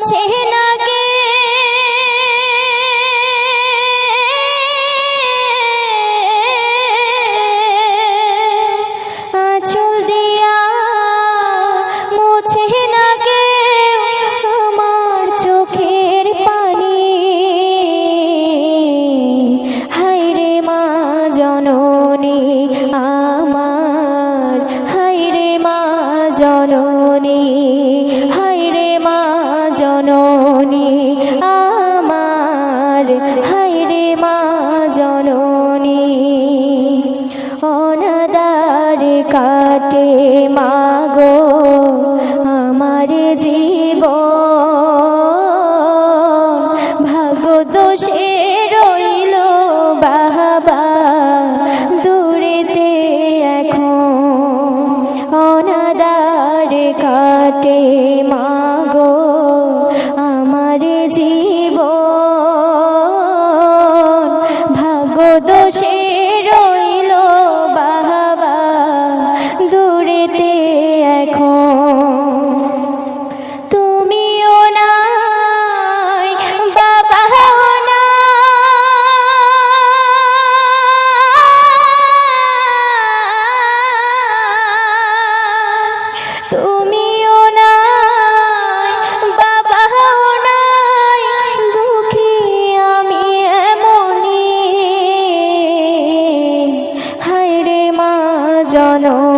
মোছে কাটে মাগো আমার জীব ভাগ দোষে রইল বাবা দূরেতে এখন। অনাদার কাটে মাগো এখন তুমিও নাই নাই। তুমিও নাই বাবাও নাই দুঃখী আমি এমনি হায়রে মা জননী।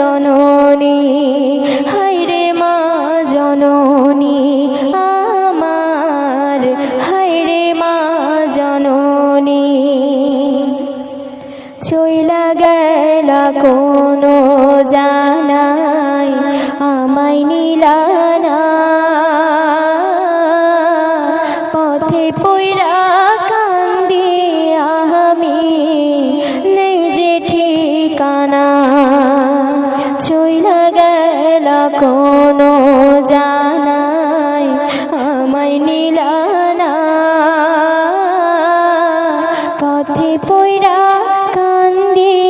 জননী হাইরে মা জননী আমার হাইরে মা জননী। চইলা গেল কোনো জানাই আমায় নিলানা গেলা কোনো জানাই আমায় নীলানা পথে পইরা কান্দি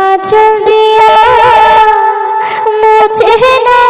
আচল দিয়া মুছে না